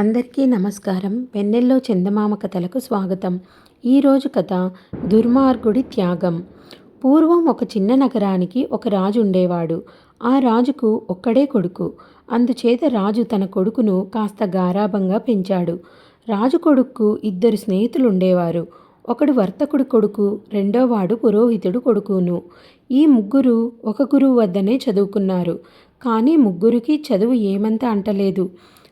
అందరికీ నమస్కారం. వెన్నెల్లో చందమామ కథలకు స్వాగతం. ఈరోజు కథ దుర్మార్గుడి త్యాగం. పూర్వం ఒక చిన్న నగరానికి ఒక రాజు ఉండేవాడు. ఆ రాజుకు ఒక్కడే కొడుకు. అందుచేత రాజు తన కొడుకును కాస్త గారాభంగా పెంచాడు. రాజు కొడుకు ఇద్దరు స్నేహితులు ఉండేవారు ఒకడు వర్తకుడు కొడుకు రెండోవాడు పురోహితుడు కొడుకును. ఈ ముగ్గురు ఒక గురువు వద్దనే చదువుకున్నారు. కానీ ముగ్గురికి చదువు ఏమంత అంటలేదు.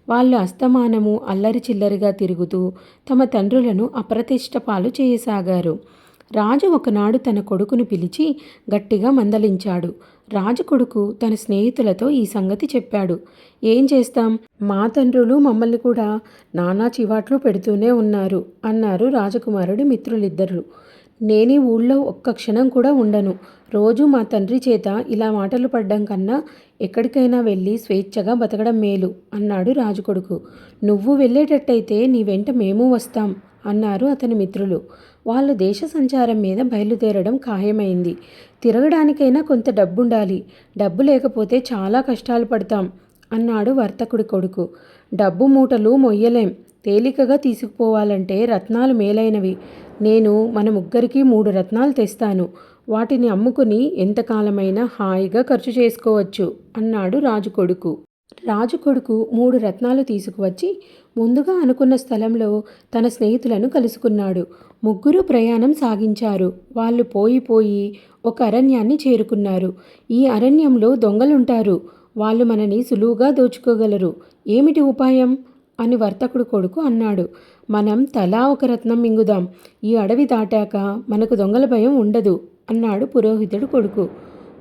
వాళ్ళు అస్తమానము అల్లరి చిల్లరిగా తిరుగుతూ తమ తండ్రులను అప్రతిష్టపాలు చేయసాగారు. రాజు ఒకనాడు తన కొడుకును పిలిచి గట్టిగా మందలించాడు. రాజు కొడుకు తన స్నేహితులతో ఈ సంగతి చెప్పాడు. ఏం చేస్తాం? మా తండ్రులు మమ్మల్ని కూడా నానా చివాట్లు పెడుతూనే ఉన్నారు అన్నారు రాజకుమారుడి మిత్రులిద్దరు. నేనే ఊళ్ళో ఒక్క క్షణం కూడా ఉండను. రోజు మా తండ్రి చేత ఇలా మాటలు పడ్డం కన్నా ఎక్కడికైనా వెళ్ళి స్వేచ్ఛగా బతకడం మేలు అన్నాడు రాజుకొడుకు నువ్వు వెళ్ళేటట్టయితే నీ వెంట మేము వస్తాం అన్నారు అతని మిత్రులు. వాళ్ళు దేశ సంచారం మీద బయలుదేరడం ఖాయమైంది. తిరగడానికైనా కొంత డబ్బుండాలి. డబ్బు లేకపోతే చాలా కష్టాలు పడతాం అన్నాడు వర్తకుడి కొడుకు. డబ్బు మూటలు మొయ్యలేం. తేలికగా తీసుకుపోవాలంటే రత్నాలు మేలైనవి. నేను మన ముగ్గురికి మూడు రత్నాలు తెస్తాను. వాటిని అమ్ముకుని ఎంతకాలమైనా హాయిగా ఖర్చు చేసుకోవచ్చు అన్నాడు రాజు కొడుకు. రాజు కొడుకు మూడు రత్నాలు తీసుకువచ్చి ముందుగా అనుకున్న స్థలంలో తన స్నేహితులను కలుసుకున్నాడు. ముగ్గురు ప్రయాణం సాగించారు. వాళ్ళు పోయి పోయి ఒక అరణ్యాన్ని చేరుకున్నారు. ఈ అరణ్యంలో దొంగలుంటారు. వాళ్ళు మనని సులువుగా దోచుకోగలరు. ఏమిటి ఉపాయం? అని వర్తకుడు కొడుకు అన్నాడు. మనం తలా ఒక రత్నం మింగుదాం. ఈ అడవి దాటాక మనకు దొంగల భయం ఉండదు అన్నాడు పురోహితుడు కొడుకు.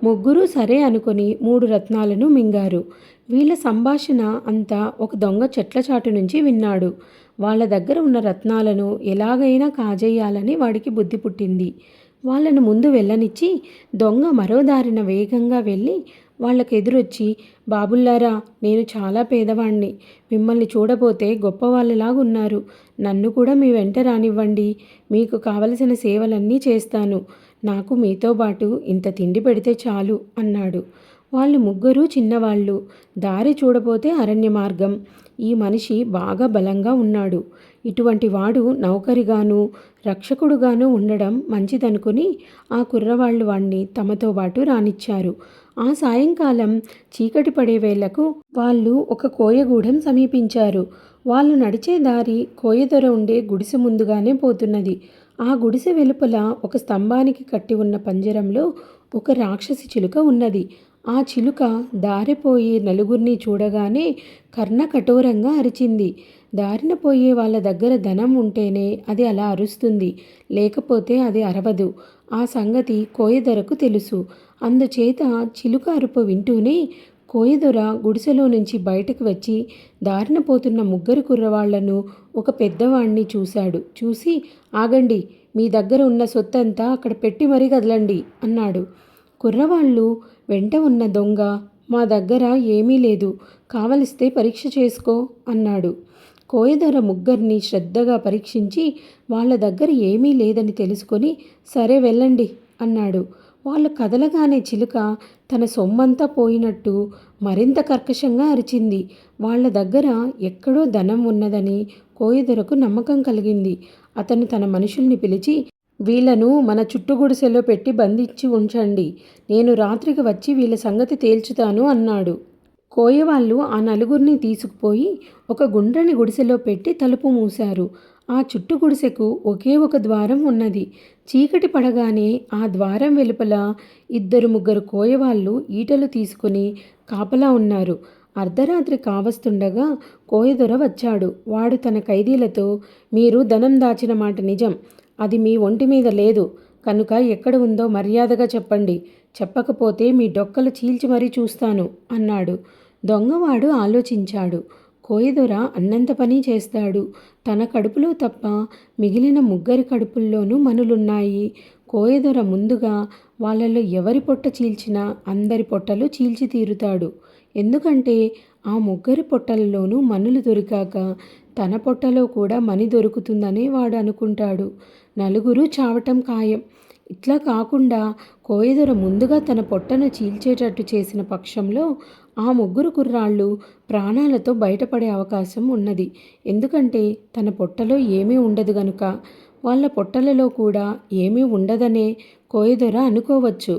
ముగ్గురు సరే అనుకొని మూడు రత్నాలను మింగారు. వీళ్ళ సంభాషణ అంతా ఒక దొంగ చెట్ల చాటు నుంచి విన్నాడు. వాళ్ళ దగ్గర ఉన్న రత్నాలను ఎలాగైనా కాజేయాలని వాడికి బుద్ధి పుట్టింది. వాళ్ళను ముందు వెళ్ళనిచ్చి దొంగ మరో దారిన వేగంగా వెళ్ళి వాళ్ళకు ఎదురొచ్చి బాబుల్లారా నేను చాలా పేదవాణ్ణి. మిమ్మల్ని చూడబోతే గొప్పవాళ్ళలాగున్నారు. నన్ను కూడా మీ వెంట రానివ్వండి. మీకు కావలసిన సేవలన్నీ చేస్తాను. నాకు మీతో పాటు ఇంత తిండి పెడితే చాలు అన్నాడు. వాళ్ళు ముగ్గురు చిన్నవాళ్ళు. దారి చూడబోతే అరణ్య మార్గం ఈ మనిషి బాగా బలంగా ఉన్నాడు. ఇటువంటి వాడు నౌకరిగాను రక్షకుడుగాను ఉండడం మంచిదనుకుని ఆ కుర్రవాళ్ళు వాణ్ణి తమతో పాటు రానిచ్చారు. ఆ సాయంకాలం చీకటి పడే వేళకు వాళ్ళు ఒక కోయగూడెం సమీపించారు. వాళ్ళు నడిచే దారి కోయదొర ఉండే గుడిసె ముందుగానే పోతున్నది. ఆ గుడిసె వెలుపల ఒక స్తంభానికి కట్టి ఉన్న పంజరంలో ఒక రాక్షసి చిలుక ఉన్నది. ఆ చిలుక దారిపోయే నలుగురిని చూడగానే కర్ణ కఠోరంగా అరిచింది. దారిన పోయే వాళ్ళ దగ్గర ధనం ఉంటేనే అది అలా అరుస్తుంది. లేకపోతే అది అరవదు. ఆ సంగతి కోయదొరకు తెలుసు. అందుచేత చిలుక అరుపు వింటూనే కోయదొర గుడిసెలో నుంచి బయటకు వచ్చి దారిన పోతున్న ముగ్గురు కుర్రవాళ్ళను ఒక పెద్దవాణ్ణి చూశాడు. చూసి ఆగండి మీ దగ్గర ఉన్న సొత్తంతా అక్కడ పెట్టి మరీ కదలండి అన్నాడు. కుర్రవాళ్ళు వెంట ఉన్న దొంగ మా దగ్గర ఏమీ లేదు కావలిస్తే పరీక్ష చేసుకో అన్నాడు. కోయదొర ముగ్గురిని శ్రద్ధగా పరీక్షించి వాళ్ళ దగ్గర ఏమీ లేదని తెలుసుకొని సరే వెళ్ళండి అన్నాడు. వాళ్ళు కదలగానే చిలుక తన సొమ్మంతా పోయినట్టు మరింత కర్కశంగా అరిచింది. వాళ్ళ దగ్గర ఎక్కడో ధనం ఉన్నదని కోయదొరకు నమ్మకం కలిగింది. అతను తన మనుషుల్ని పిలిచి వీళ్ళను మన చుట్టుగుడిసెలో పెట్టి బంధించి ఉంచండి. నేను రాత్రికి వచ్చి వీళ్ళ సంగతి తేల్చుతాను అన్నాడు. కోయవాళ్ళు ఆ నలుగురిని తీసుకుపోయి ఒక గుండ్రని గుడిసెలో పెట్టి తలుపు మూశారు. ఆ చుట్టు గుడిసెకు ఒకే ఒక ద్వారం ఉన్నది. చీకటి పడగానే ఆ ద్వారం వెలుపల ఇద్దరు ముగ్గురు కోయవాళ్ళు ఈటలు తీసుకుని కాపలా ఉన్నారు. అర్ధరాత్రి కావస్తుండగా కోయదొర వచ్చాడు. వాడు తన ఖైదీలతో మీరు ధనం దాచిన మాట నిజం. అది మీ ఒంటి మీద లేదు. కనుక ఎక్కడ ఉందో మర్యాదగా చెప్పండి. చెప్పకపోతే మీ డొక్కలు చీల్చి మరీ చూస్తాను అన్నాడు. దొంగవాడు ఆలోచించాడు. కోయదొర అన్నంత పని చేస్తాడు. తన కడుపులో తప్ప మిగిలిన ముగ్గురి కడుపుల్లోనూ మనులున్నాయి. కోయదొర ముందుగా వాళ్ళలో ఎవరి పొట్ట చీల్చినా అందరి పొట్టలు చీల్చి తీరుతాడు. ఎందుకంటే ఆ ముగ్గురి పొట్టలలోనూ మనులు దొరికాక తన పొట్టలో కూడా మని దొరుకుతుందని వాడు అనుకుంటాడు. నలుగురు చావటం ఖాయం. ఇట్లా కాకుండా కోయదొర ముందుగా తన పొట్టను చీల్చేటట్టు చేసిన పక్షంలో ఆ ముగ్గురు కుర్రాళ్ళు ప్రాణాలతో బయటపడే అవకాశం ఉన్నది. ఎందుకంటే తన పొట్టలో ఏమీ ఉండదు గనుక. వాళ్ళ పొట్టలలో కూడా ఏమీ ఉండదనే కోయదొర అనుకోవచ్చు.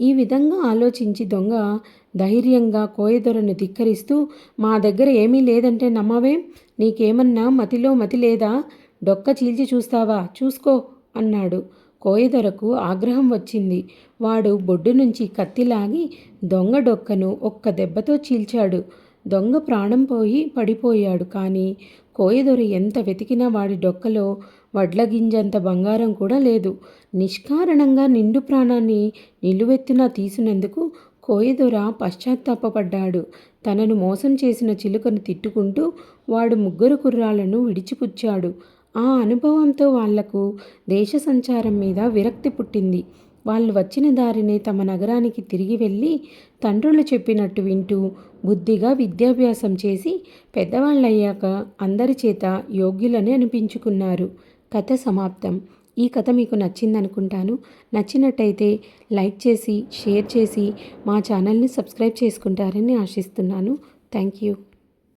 ఈ విధంగా ఆలోచించి దొంగ ధైర్యంగా కోయదొరను ధిక్కరిస్తూ మా దగ్గర ఏమీ లేదంటే నమ్మవేం? నీకేమన్నా మతిలో మతి లేదా? డొక్క చీల్చి చూస్తావా? చూసుకో అన్నాడు. కోయదొరకు ఆగ్రహం వచ్చింది. వాడు బొడ్డు నుంచి కత్తిలాగి దొంగ డొక్కను ఒక్క దెబ్బతో చీల్చాడు. దొంగ ప్రాణం పోయి పడిపోయాడు. కానీ కోయదొర ఎంత వెతికినా వాడి డొక్కలో వడ్లగింజంత బంగారం కూడా లేదు. నిష్కారణంగా నిండు ప్రాణాన్ని నిలువెత్తున తీసినందుకు కోయదొర పశ్చాత్తాపడ్డాడు తనను మోసం చేసిన చిలుకను తిట్టుకుంటూ వాడు ముగ్గురు కుర్రాలను విడిచిపుచ్చాడు. ఆ అనుభవంతో వాళ్ళకు దేశ సంచారం మీద విరక్తి పుట్టింది. వాళ్ళు వచ్చిన దారినే తమ నగరానికి తిరిగి వెళ్ళి తండ్రులు చెప్పినట్టు వింటూ బుద్ధిగా విద్యాభ్యాసం చేసి పెద్దవాళ్ళయ్యాక అందరి చేత యోగ్యులని అనిపించుకున్నారు. కథ సమాప్తం. ఈ కథ మీకు నచ్చిందనుకుంటాను. నచ్చినట్టయితే లైక్ చేసి షేర్ చేసి మా ఛానల్ని సబ్స్క్రైబ్ చేసుకుంటారని ఆశిస్తున్నాను. Thank you.